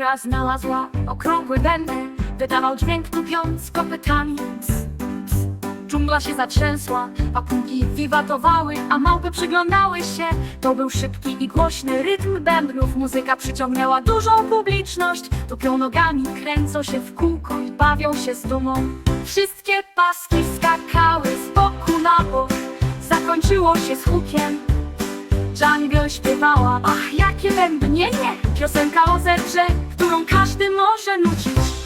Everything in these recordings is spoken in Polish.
dżungla znalazła okrągły bęb Wydawał dźwięk tupiąc kopytami. Dżungla się zatrzęsła, papugi wiwatowały, a małpy przyglądały się. To był szybki i głośny rytm bębnów. Muzyka przyciągnęła dużą publiczność. Tupią nogami, kręcą się w kółko i bawią się z dumą. Wszystkie paski skakały z boku na bok. Zakończyło się z hukiem Jungle śpiewała. Ach, jakie bębnienie Piosenka o zerze, którą każdy może nucić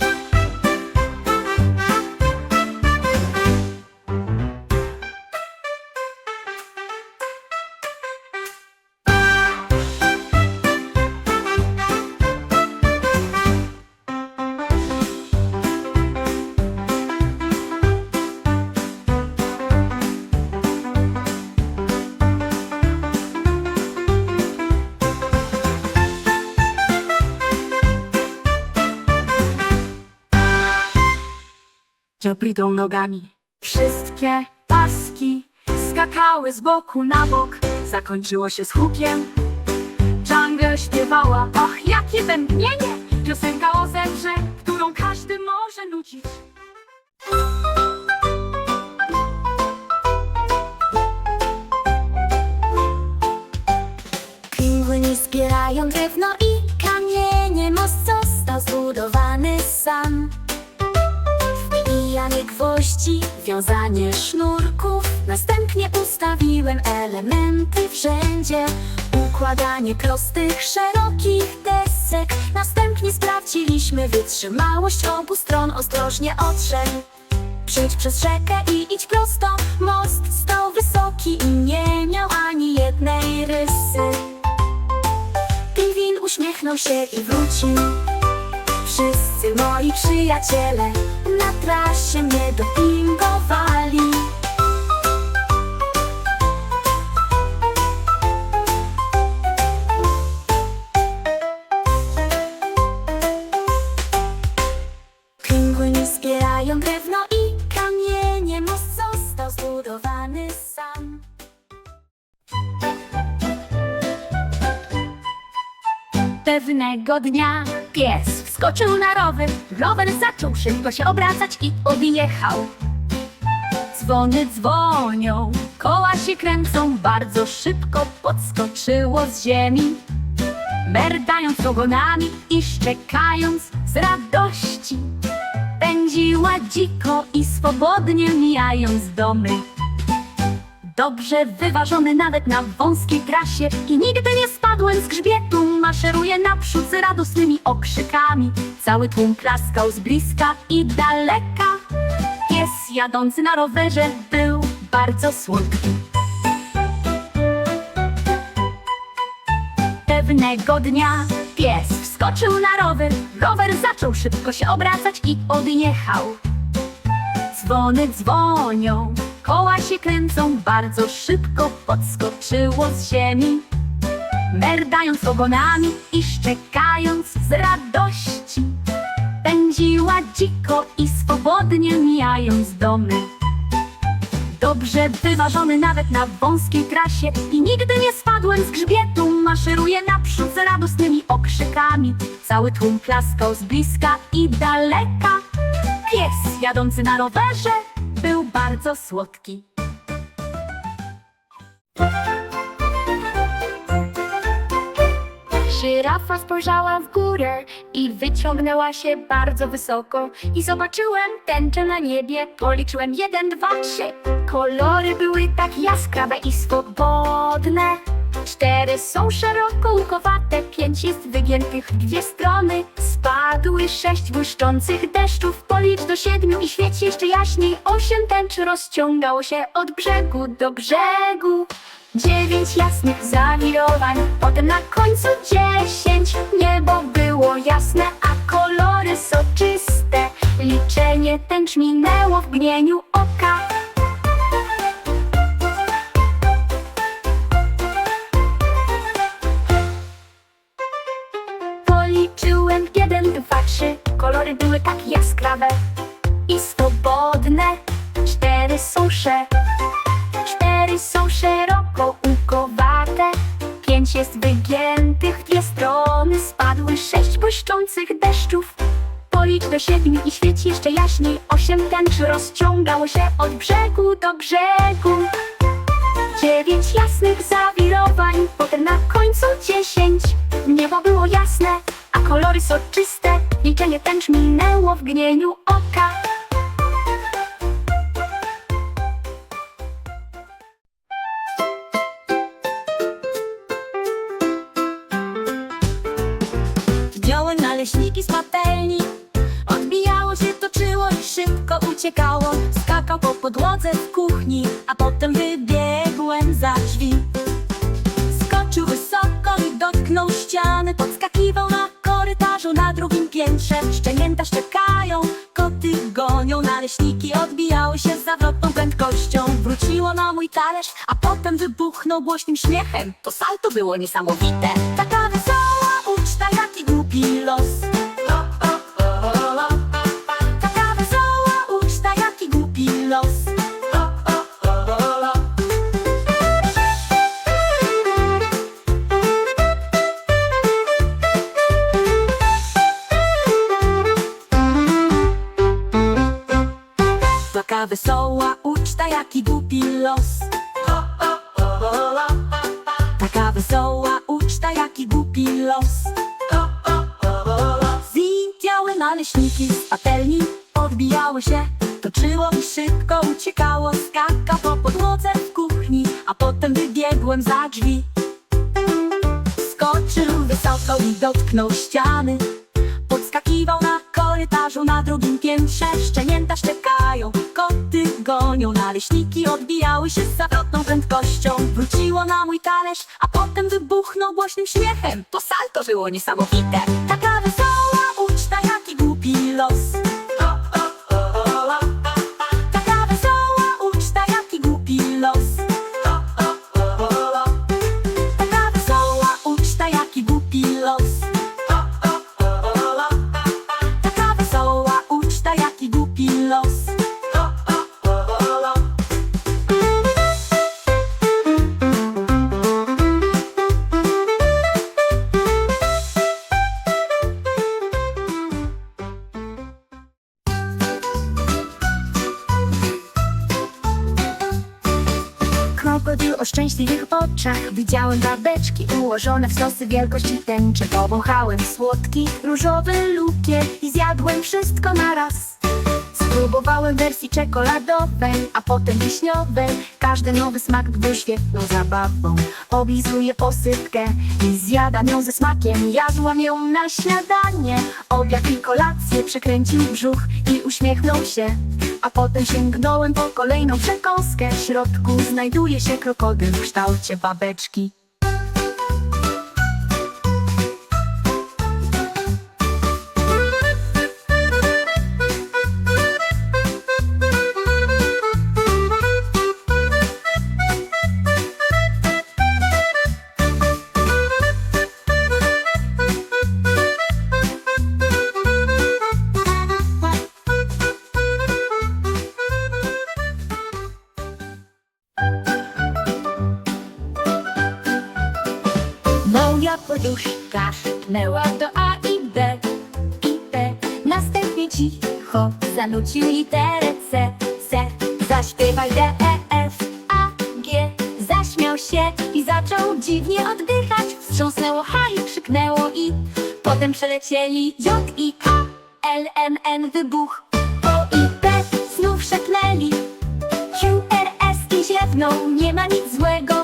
Czeplidą nogami. Wszystkie paski skakały z boku na bok. Zakończyło się z hukiem. Jungle śpiewała Ach, jakie bębnienie Piosenka o zerze, którą każdy może nucić Pingwini zbierają drewno i kamienie. Most został zbudowany sam Wbijanie gwoździ, wiązanie sznurków. Następnie ustawiłem elementy wszędzie Układanie prostych, szerokich desek. Następnie sprawdziliśmy wytrzymałość obu stron Ostrożnie odszedł Przejdź przez rzekę i idź prosto. Most stał wysoki i nie miał ani jednej rysy. Pingwin uśmiechnął się i wrócił. Wszyscy moi przyjaciele Na trasie mnie dopingowali. Drewno i kamienie Most został sam. Pewnego dnia pies wskoczył na rower. Rower zaczął szybko się obracać i odjechał. Dzwony dzwonią, koła się kręcą Bardzo szybko podskoczyło z ziemi. Merdając ogonami i szczekając z radości Pędziła dziko i swobodnie mijając domy Dobrze wyważony nawet na wąskiej trasie. I nigdy nie spadłem z grzbietu Maszeruję naprzód z radosnymi okrzykami. Cały tłum klaskał z bliska i daleka. Pies jadący na rowerze był bardzo słodki. Pewnego dnia pies wskoczył na rower. Rower zaczął szybko się obracać i odjechał. Dzwony dzwonią, koła się kręcą, bardzo szybko podskoczyło z ziemi. Merdając ogonami i szczekając z radości, pędziła dziko i swobodnie mijając domy. Dobrze wyważony nawet na wąskiej trasie i nigdy nie spadłem z grzbietu. Maszeruję naprzód z radosnymi okrzykami. Cały tłum klaskał z bliska i daleka. Pies jadący na rowerze bardzo słodki. Żyrafa spojrzała w górę i wyciągnęła się bardzo wysoko. I zobaczyłem tęczę na niebie, policzyłem jeden, dwa, trzy. Kolory były tak jaskrawe i swobodne. Cztery są szeroko łukowate, pięć jest wygiętych dwie strony Spadły sześć błyszczących deszczów, policz do siedmiu i świeć jeszcze jaśniej. Osiem tęczy rozciągało się od brzegu do brzegu. Dziewięć jasnych zawirowań, potem na końcu dziesięć. Niebo było jasne, a kolory soczyste. Liczenie tęcz minęło w mgnieniu swobodne Cztery są sze Cztery są szeroko ukowate Pięć jest wygiętych dwie strony Spadły sześć błyszczących deszczów. Policz do siedmiu i świeć jeszcze jaśniej. Osiem tęczy rozciągało się od brzegu do brzegu. Dziewięć jasnych zawirowań, potem na końcu dziesięć. Niebo było jasne, a kolory soczyste. Liczenie tęcz minęło w gnieniu oka. Uciekało Skakał po podłodze w kuchni A potem wybiegłem za drzwi. Skoczył wysoko i dotknął ściany Podskakiwał na korytarzu na drugim piętrze. Szczenięta szczekają, koty gonią Naleśniki odbijały się z zawrotną prędkością. Wróciło na mój talerz, a potem wybuchnął głośnym śmiechem. To salto było niesamowite. Taka wesoła uczta, jaki głupi los jaki głupi los. Taka wesoła uczta, jaki głupi los. Zwidziały naleśniki z patelni Odbijały się, toczyło i szybko uciekało Skaka po podłodze w kuchni A potem wybiegłem za drzwi. Skoczył wysoko i dotknął ściany. Podskakiwał na korytarzu na drugim piętrze Szczenięta szczekają, koty gonią Naleśniki odbijały się z zawrotną prędkością. Wróciło na mój talerz, a potem wybuchnął głośnym śmiechem. To salto było niesamowite. Taka wesoła uczta, jaki głupi los o szczęśliwych oczach. Widziałem babeczki ułożone w stosy wielkości tęczy. Powąchałem słodki, różowy lukier I zjadłem wszystko na raz Spróbowałem wersji czekoladowej, a potem wiśniowej. Każdy nowy smak był świetną zabawą. Oblizuję posypkę i zjadam ją ze smakiem. Jadłam ją na śniadanie, obiad i kolację Przekręcił brzuch i uśmiechnął się A potem sięgnąłem po kolejną przekąskę. W środku znajduje się krokodyl w kształcie babeczki cicho zanucił literę C, C. Zaśpiewaj D, E, F, A, G. Zaśmiał się i zaczął dziwnie oddychać. Wstrząsnęło H i krzyknęło I. Potem przelecieli J i K, L, M, N, wybuch. O i P znów szepnęli. Q, R, S i ziewnął. Nie ma nic złego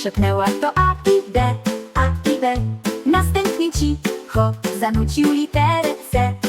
szepnęła to A i D, A i B. Następnie cicho zanucił literę C.